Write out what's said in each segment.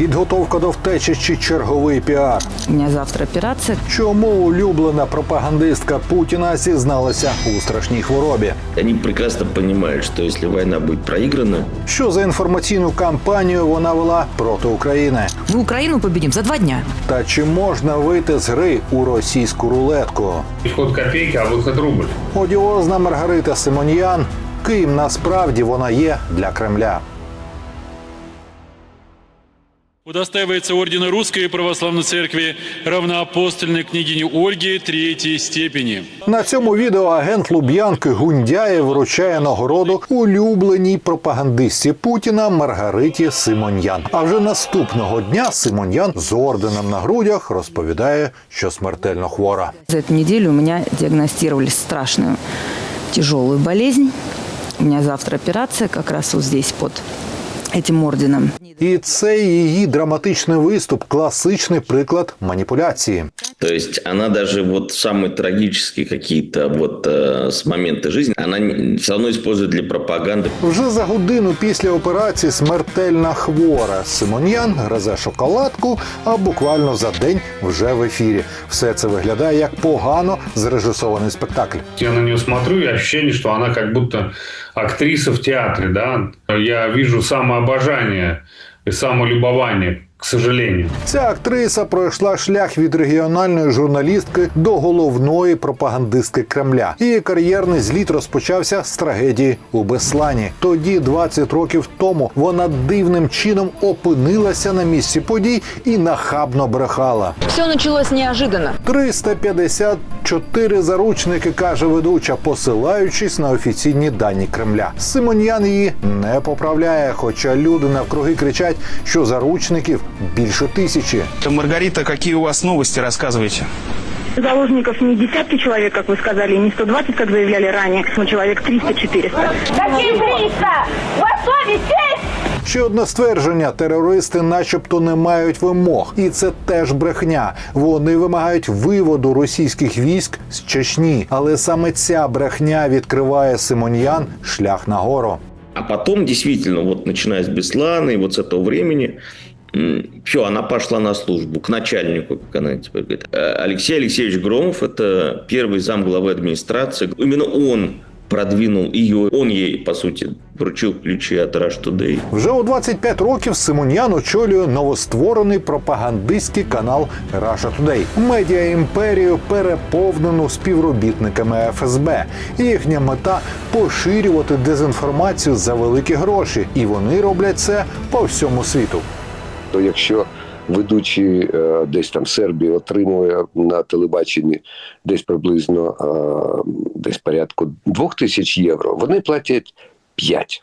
підготовка до втечі чи черговий піар. У меня завтра операция. Чому улюблена пропагандистка Путіна зізналася у страшній хворобі? Они прекрасно понимают, что если война будет проиграна, Що за інформаційну кампанію вона вела проти України? Мы Украину победим за два дня. Та чи можна вийти з гри у російську рулетку? Вход копейки, а выход рубль. Одіозна Маргарита Симоньян. Ким насправді вона є для Кремля? Удостаивается ордена Русской Православной Церкви равноапостольной княгини Ольги третьей степени. На цьому відео агент Луб'янки Гундяєв вручає нагороду улюбленій пропагандистці Путіна Маргариті Симоньян. А вже наступного дня Симоньян з орденом на грудях розповідає, що смертельно хвора. За эту неделю у меня диагностировали страшную тяжелую болезнь. У меня завтра операция как раз вот здесь под этим орденом. І цей її драматичний виступ класичний приклад маніпуляції. то есть она даже вот самые трагические какие-то вот э, с моменты жизни, она все равно использует для пропаганды. Вже за годину після операції смертельна хвора. Симоньян гризе шоколадку, а буквально за день вже в ефірі. Все це виглядає як погано зрежисований спектакль. Я на нее смотрю, и ощущение, что она как будто актриса в театре, да. Я вижу самообожание и самолюбование, к сожалению. Ця актриса пройшла шлях від регіональної журналістки до головної пропагандистки Кремля. Її кар'єрний зліт розпочався з трагедії у Беслані. Тоді, 20 років тому, вона дивним чином опинилася на місці подій і нахабно брехала. Все началось неожиданно. 354 заручники, каже ведуча, посилаючись на офіційні дані Кремля. Симоньян її не поправляє, хоча люди навкруги кричать, що заручників більше тисячі. Маргарита, какие у вас новости, рассказывайте. Заложников не десятки человек, как вы сказали, и не 120, как заявляли ранее, но человек 300-400. Какие 300? У вас совесть есть? Ще одне ствердження: терористи, начебто, не мають вимог, і це теж брехня. Вони вимагають виводу російських військ з Чечні, але саме ця брехня відкриває Симоньян шлях нагору. А потом, действительно, вот начиная с Беслана и вот с этого времени, все, она пошла на службу к начальнику, как она теперь говорит. Э, Алексей Алексеевич Громов – это первый зам главы администрации. Именно он продвинул ее, он ей, по сути, вручил ключи от Rush Today. Вже у 25 років Симоньян очолює новостворений пропагандистський канал Russia Today. Медіа імперію переповнену співробітниками ФСБ. Їхня мета поширювати дезінформацію за великі гроші, і вони роблять це по всьому світу. То якщо ведучий е, десь там Сербії отримує на телебаченні десь приблизно е, десь порядку двох тисяч євро, вони платять 5.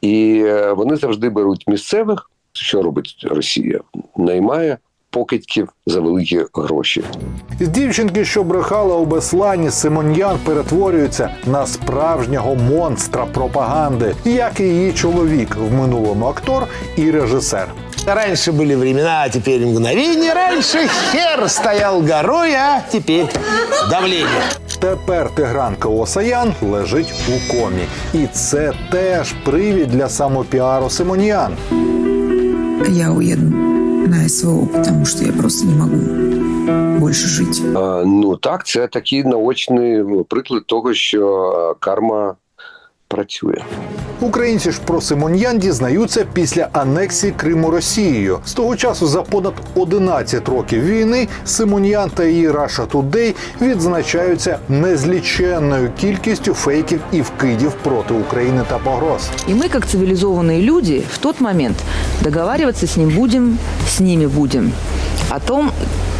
І е, вони завжди беруть місцевих. Що робить Росія? Наймає покидьків за великі гроші. З дівчинки, що брехала у Беслані, Симоньян перетворюється на справжнього монстра пропаганди, як і її чоловік в минулому актор і режисер. Раньше были времена, а теперь мгновение. Раньше хер стоял горой, а теперь давление. Тепер Тигран Каосаян лежить у комі, і це теж привід для самопіару Симоньян. Я уеду на СВО, потому что я просто не могу больше жить. Ну так, це такий наочний приклад того, що карма працює. Українці ж про Симоньян дізнаються після анексії Криму Росією. З того часу за понад 11 років війни Симоньян та її Russia Today відзначаються незліченною кількістю фейків і вкидів проти України та погроз. И мы, как цивилизованные люди, в тот момент договариваться с ним будем, с ними будем. О том,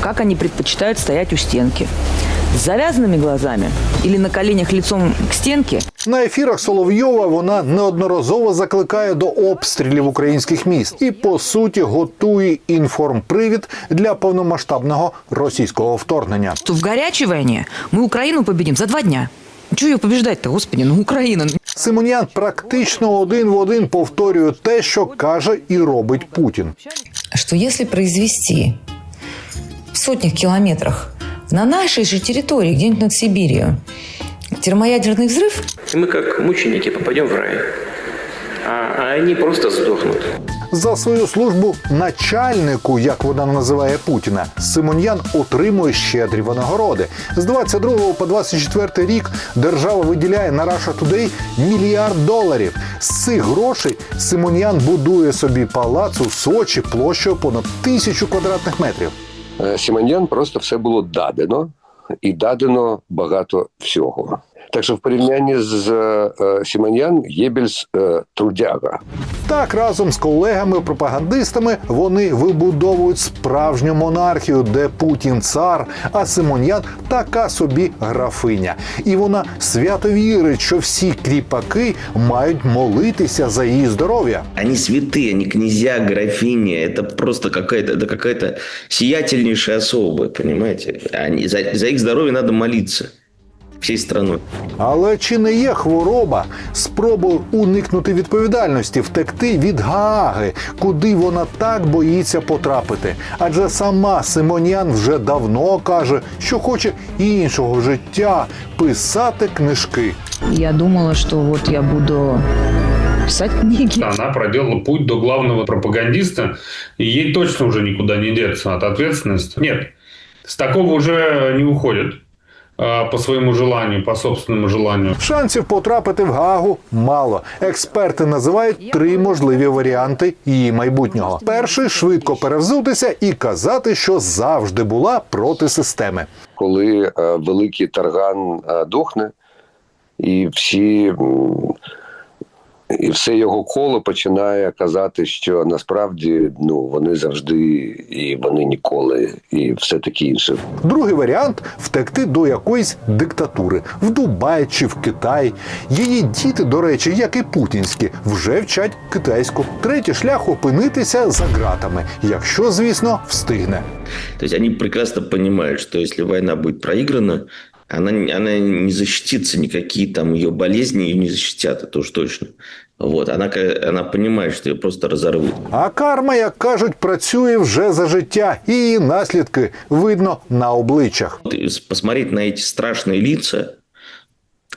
как они предпочитают стоять у стенки. С завязанными глазами или на коленях лицом к стенке На ефірах Соловйова вона неодноразово закликає до обстрілів українських міст і по суті готує інформпривід для повномасштабного російського вторгнення. то в горячей войне мы Украину победим за два дня. Чего ее побеждать-то, господи, ну Украина. Симонян практично один в один повторює те, що каже і робить Путін. Что если произвести в сотнях километрах на нашей же территории, где-нибудь над Сибирью, термоядерный взрыв, И мы, как мученики, попадем в рай. а они просто сдохнут. За свою службу начальнику, як вона називає Путіна, Симоньян отримує щедрі винагороди. З 22 по 24 рік держава виділяє на Russia Today мільярд доларів. З цих грошей Симоньян будує собі палац у Сочі площею понад тисячу квадратних метрів. Е, Сімоньян просто все було дадено, і дадено багато всього. Так що в порівнянні з е, Сімоньян Єбельс е, трудяга. Так, разом з колегами-пропагандистами вони вибудовують справжню монархію, де Путін цар, а Симоньян така собі графиня. І вона свято вірить, що всі кріпаки мають молитися за її здоров'я. Они святые, они князья, графини. Это просто какая-то, это какая-то сиятельнейшая особа, понимаете? Они, за, за их здоровье надо молиться всей страной. Але чи не є хвороба спробою уникнути відповідальності, втекти від Гааги, куди вона так боїться потрапити? Адже сама Симонян вже давно каже, що хоче іншого життя писати книжки. Я думала, что вот я буду писать книги. Она проделала путь до главного пропагандиста, и ей точно уже никуда не деться от ответственности. Нет, с такого уже не уходят а, по своєму желанню, по собственному желанню. Шансів потрапити в Гаагу мало. Експерти називають три можливі варіанти її майбутнього. Перший швидко перевзутися і казати, що завжди була проти системи. коли е, великий тарган е, дохне, і всі. І все його коло починає казати, що насправді ну вони завжди і вони ніколи, і все таке інше. Другий варіант втекти до якоїсь диктатури в Дубай чи в Китай. Її діти, до речі, як і путінські, вже вчать китайську. Третій шлях опинитися за ґратами, якщо, звісно, встигне. То есть они прекрасно понимают, что если война будет проиграна, она, не- она не защитится, никакие там ее болезни ее не защитят, это уж точно. Вот, она, ка- она понимает, что ее просто разорвут. А карма, як кажуть, працює вже за життя, і її наслідки видно на обличчях. Вот, и с- Посмотреть на эти страшные лица,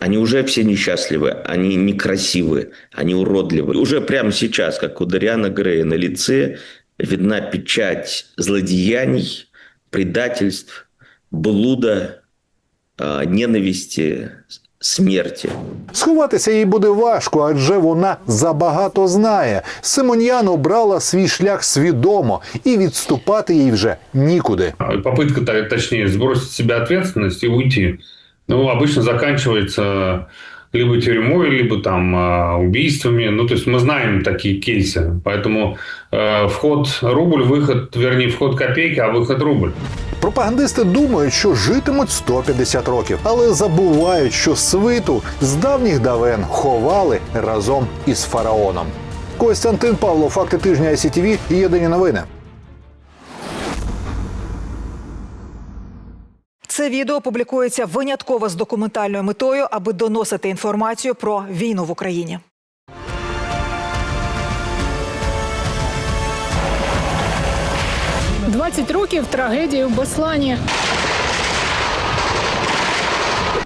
они уже все несчастливы, они некрасивые, они уродливые. Уже прямо сейчас, как у Дариана Грея, на лице видна печать злодеяний, предательств, блуда, а, ненависти, смерти. Сховатися їй буде важко, адже вона забагато знає. Симоньян обрала свій шлях свідомо, і відступати їй вже нікуди. А Попытка, то- точнее, сбросить с себя ответственность и уйти, ну, обычно заканчивается либо тюрьмой, либо там а, убийствами. Ну, то есть мы знаем такие кейсы. Поэтому э, вход рубль, выход, вернее, вход копейки, а выход рубль. Пропагандисти думають, що житимуть 150 років, але забувають, що свиту з давніх давен ховали разом із фараоном. Костянтин Павло, факти тижня ICTV і єдині новини. Це відео публікується винятково з документальною метою, аби доносити інформацію про війну в Україні. – 20 років трагедії в Беслані.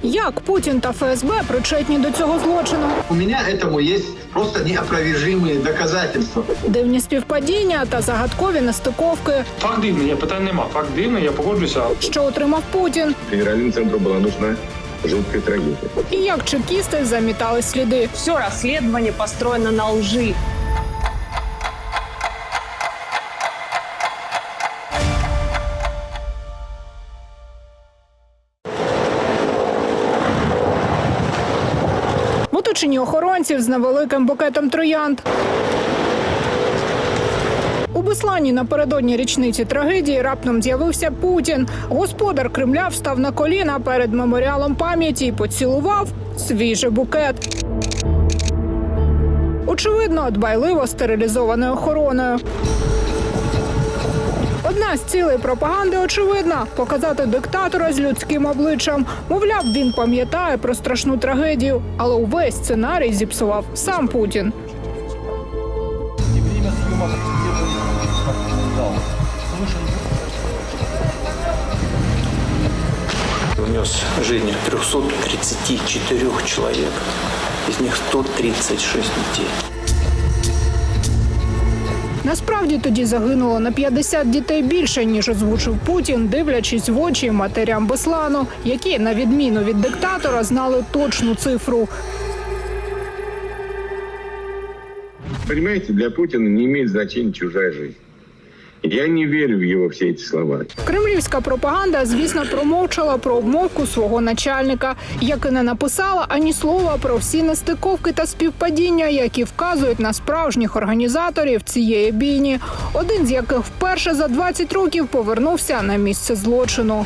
Як Путін та ФСБ причетні до цього злочину? У меня этому есть просто неопровержимые доказательства. Дивні співпадіння та загадкові нестиковки, Факт дивний, я питань нема. Факт дивний, я погоджуся. що отримав Путін, Федеральному центру была нужна жуткая трагедия. і як чекісти замітали сліди. Все расследование построено на лжи. Оточенні охоронців з невеликим букетом троянд. У Беслані напередодні річниці трагедії раптом з'явився Путін. Господар Кремля встав на коліна перед меморіалом пам'яті і поцілував свіжий букет. Очевидно, дбайливо стерилізованою охороною. Одна з цілей пропаганди очевидна показати диктатора з людським обличчям. Мовляв, він пам'ятає про страшну трагедію, але увесь сценарій зіпсував сам Путін. Унес жизнь 334 человек. Из них 136 детей. Насправді тоді загинуло на 50 дітей більше, ніж озвучив Путін, дивлячись в очі матерям Беслану, які, на відміну від диктатора, знали точну цифру. Понимаете, для Путина не имеет значения чужая жизнь. Я не вірю в його всі ці слова. Кремлівська пропаганда, звісно, промовчала про обмовку свого начальника, як і не написала ані слова про всі нестиковки та співпадіння, які вказують на справжніх організаторів цієї бійні, один з яких вперше за 20 років повернувся на місце злочину.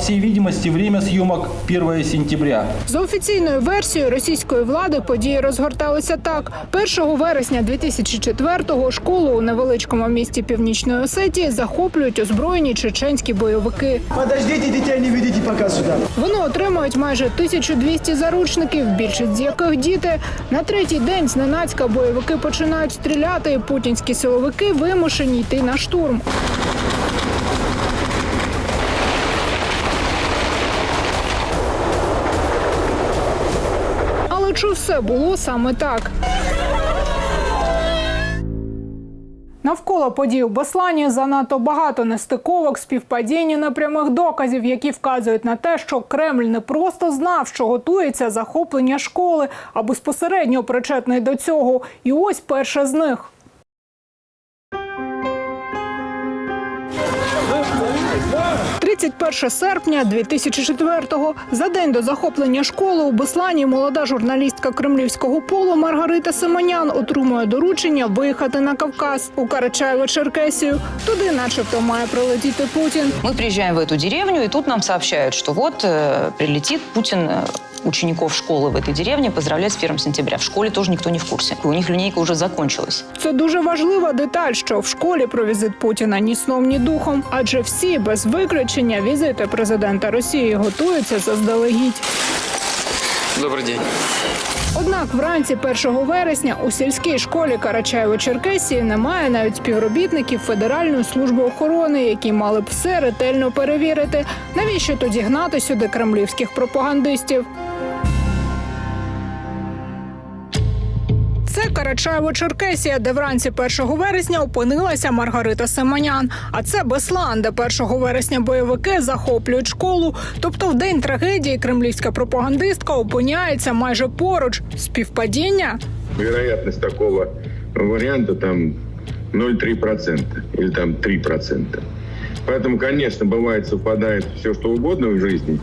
По всей видимости, время съемок 1 сентября. За офіційною версією російської влади події розгорталися так: 1 вересня 2004-го школу у невеличкому місті Північної Осетії захоплюють озброєні чеченські бойовики. Подождите, дитя, не ведите пока сюда. Вони отримують майже 1200 заручників, більшість з яких діти. На третій день зненацька бойовики починають стріляти, і путінські силовики вимушені йти на штурм. Чи все було саме так? Навколо подій у Беслані занадто багато нестиковок, співпадінь і непрямих доказів, які вказують на те, що Кремль не просто знав, що готується захоплення школи, а безпосередньо причетний до цього. І ось перше з них. «31 серпня 2004-го. За день до захоплення школи у Беслані молода журналістка кремлівського полу Маргарита Симонян отримує доручення виїхати на Кавказ у Карачаєво-Черкесію. Туди, начебто, має прилетіти Путін. Мы приезжаем в эту деревню, и тут нам сообщают, что вот э, прилетит Путин э, учеников школы в этой деревне поздравлять с 1 сентября. В школе тоже никто не в курсе. У них линейка уже закончилась. Це дуже важлива деталь, що в школі про візит Путіна ні сном, ні духом, адже всі без виключення візити президента Росії готуються заздалегідь. Добрый день. Однак вранці 1 вересня у сільській школі Карачаєво-Черкесії немає навіть співробітників Федеральної служби охорони, які мали б все ретельно перевірити. Навіщо тоді гнати сюди кремлівських пропагандистів? Карачаєво-Черкесія, де вранці 1 вересня опинилася Маргарита Семенян. А це Беслан, де 1 вересня бойовики захоплюють школу. Тобто, в день трагедії кремлівська пропагандистка опиняється майже поруч. Співпадіння? Вероятность такого варианта там 0,3% или там 3%. Поэтому, конечно, бывает совпадает все, что угодно в жизни,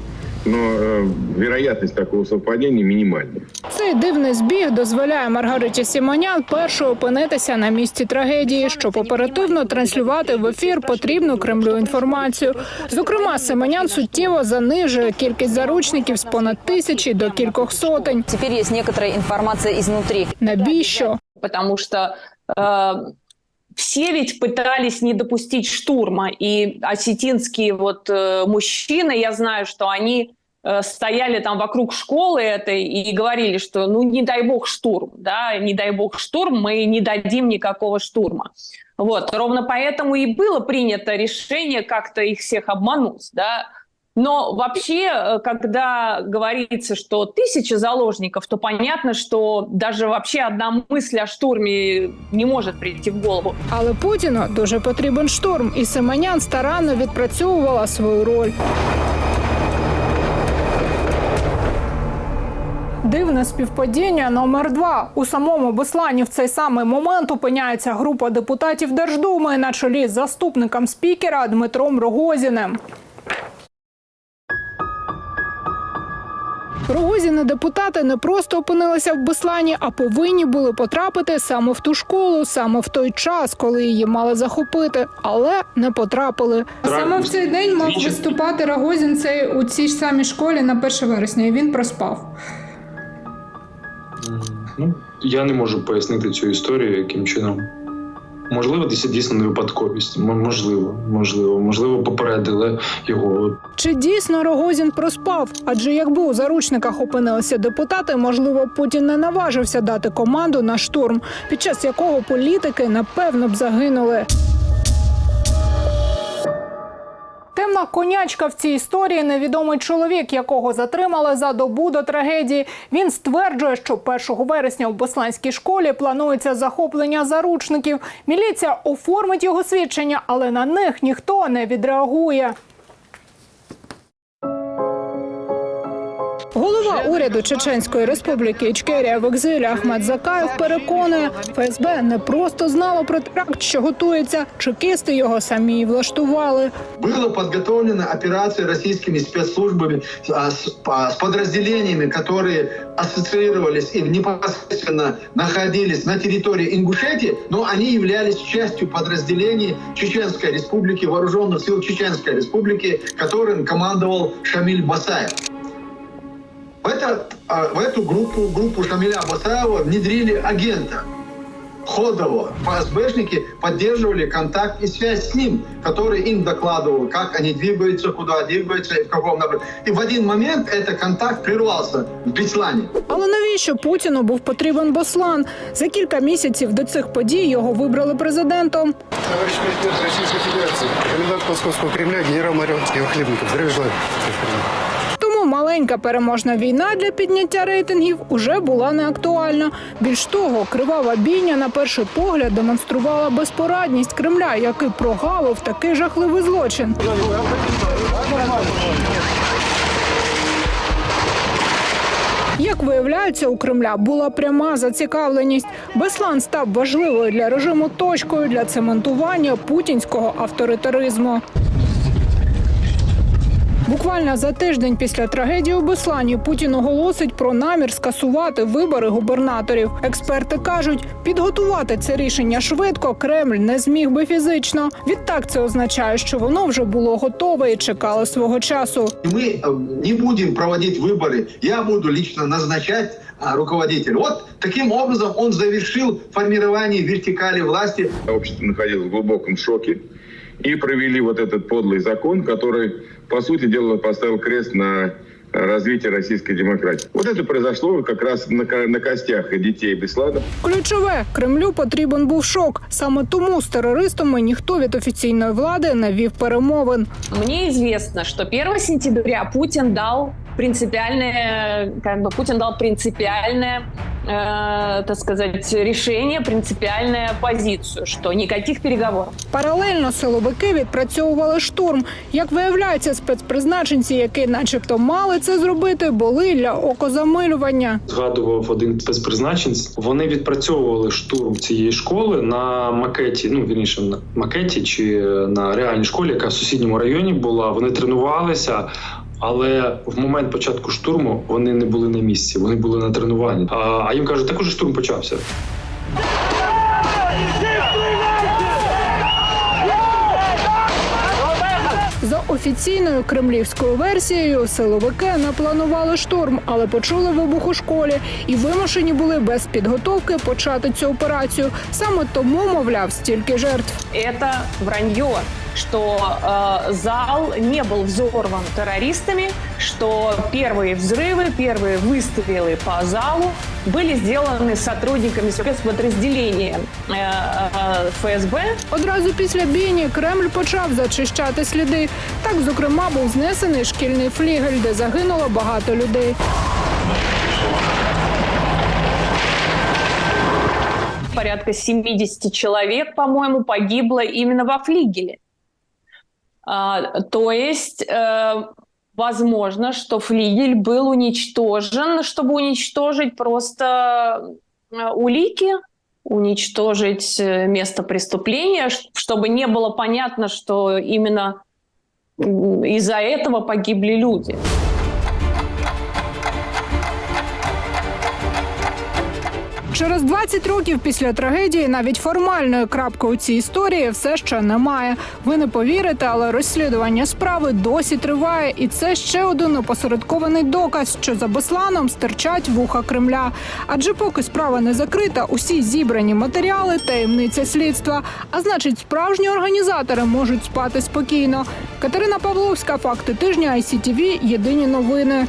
но э, вероятность такого совпадения минимальна. Цей дивний збіг дозволяє Маргариті Сімонян першою опинитися на місці трагедії, щоб оперативно транслювати в ефір потрібну Кремлю інформацію. Зокрема, Симонян суттєво занижує кількість заручників з понад тисячі до кількох сотень. Теперь есть некоторая информация изнутри. Навіщо? Потому что э, все ведь пытались не допустить штурма. И осетинские вот э, мужчины, я знаю, что они э, стояли там вокруг школы этой и говорили, что ну не дай бог штурм, да, не дай бог штурм, мы не дадим никакого штурма. Вот, ровно поэтому и было принято решение как-то их всех обмануть, да. Но вообще, э, когда говорится, что тысяча заложников, то понятно, что даже вообще одна мысль о штурме не может прийти в голову. Але Путіну дуже потрібен штурм, і Семенян старанно відпрацьовувала свою роль. Дивне співпадіння номер два. У самому Беслані в цей самий момент опиняється група депутатів Держдуми на чолі з заступником спікера Дмитром Рогозіним. Рогозіни депутати не просто опинилися в Беслані, а повинні були потрапити саме в ту школу, саме в той час, коли її мали захопити, але не потрапили. Саме в цей день мав виступати Рогозін цей у цій ж самій школі на 1 вересня. і Він проспав. Ну, я не можу пояснити цю історію, яким чином. Можливо, десь дійсно не випадковість. Можливо, можливо, можливо, попередили його. Чи дійсно Рогозін проспав? Адже якби у заручниках опинилися депутати, можливо, Путін не наважився дати команду на штурм, під час якого політики напевно б загинули. Тема конячка в цій історії невідомий чоловік, якого затримали за добу до трагедії. Він стверджує, що 1 вересня в Босланській школі планується захоплення заручників. Міліція оформить його свідчення, але на них ніхто не відреагує. Голова уряду Чеченської республіки Ічкерія в екзилі Ахмед Закаєв переконує, ФСБ не просто знало про теракт, що готується, чекісти його самі й влаштували. Была подготовлена операция российскими спецслужбами а, с, а, с подразделениями, которые ассоциировались и непосредственно находились на территории Ингушетии, но они являлись частью подразделений Чеченской республики, вооруженных сил Чеченской республики, которым командовал Шамиль Басаев. В, этот, а, в эту группу, группу Шамиля Басаева внедрили агента Ходова. ФСБшники поддерживали контакт и связь с ним, который им докладывал, как они двигаются, куда двигаются и в каком направлении. И в один момент этот контакт прервался в Беслане. Але навіщо Путіну був потрібен Бослан? За кілька місяців до цих подій його вибрали президентом. Товарищ президент Российской Федерации, комендант Московского Кремля, генерал-майор Киева Хлебников. Здравия желаю. маленька переможна війна для підняття рейтингів уже була не актуальна. Більш того, кривава бійня на перший погляд демонструвала безпорадність Кремля, який прогавив такий жахливий злочин. Як виявляється, у Кремля була пряма зацікавленість. Беслан став важливою для режиму точкою для цементування путінського авторитаризму. Буквально за тиждень після трагедії у Беслані Путін оголосить про намір скасувати вибори губернаторів. Експерти кажуть, підготувати це рішення швидко Кремль не зміг би фізично. Відтак це означає, що воно вже було готове і чекало свого часу. Мы э, не будем проводить выборы. Я буду лично назначать а, руководителя. Вот таким образом он завершил формирование вертикали власти. Общество находилось в глубоком шоке и провели вот этот подлый закон, который, по сути дела, поставил крест на развитие российской демократии. Вот это произошло как раз на, на костях и детей Беслана. Ключове Кремлю потрібен був шок. Саме тому з терористами ніхто від офіційної влади не вів перемовин. Мне известно, что 1 сентября Путин дал принципиальное, как бы Путин дал принципиальное, э, так сказать, решение, принципиальную позицию, что никаких переговоров. Паралельно силовики відпрацьовували штурм. Як виявляється, спецпризначенці, які, начебто, мали це зробити, були для окозамилювання. Згадував один спецпризначенець. Вони відпрацьовували штурм цієї школи на макеті. Ну вірніше на макеті чи на реальній школі, яка в сусідньому районі була. Вони тренувалися. Але в момент початку штурму вони не були на місці, вони були на тренуванні. А, а їм кажуть, так уже штурм почався. За офіційною кремлівською версією, силовики не планували штурм, але почули вибух у школі і вимушені були без підготовки почати цю операцію. Саме тому, мовляв, стільки жертв. Это вранье, что э, зал не был взорван террористами, что первые взрывы, первые выстрелы по залу были сделаны сотрудниками спецподразделения э, э, ФСБ. Одразу після бійні Кремль почав зачищати сліди. Так, зокрема, був знесений шкільний флігель, де загинуло багато людей. Порядка 70 человек, по-моему, погибло именно во флигеле. А, то есть, э, возможно, что флигель был уничтожен, чтобы уничтожить просто э, улики, уничтожить э, место преступления, чтобы не было понятно, что именно из-за этого погибли люди. Через 20 років після трагедії навіть формальної крапки у цій історії все ще немає. Ви не повірите, але розслідування справи досі триває, і це ще один опосередкований доказ, що за Бесланом стирчать вуха Кремля. Адже поки справа не закрита, усі зібрані матеріали таємниця слідства. А значить, справжні організатори можуть спати спокійно. Катерина Павловська, факти тижня ICTV, Єдині новини.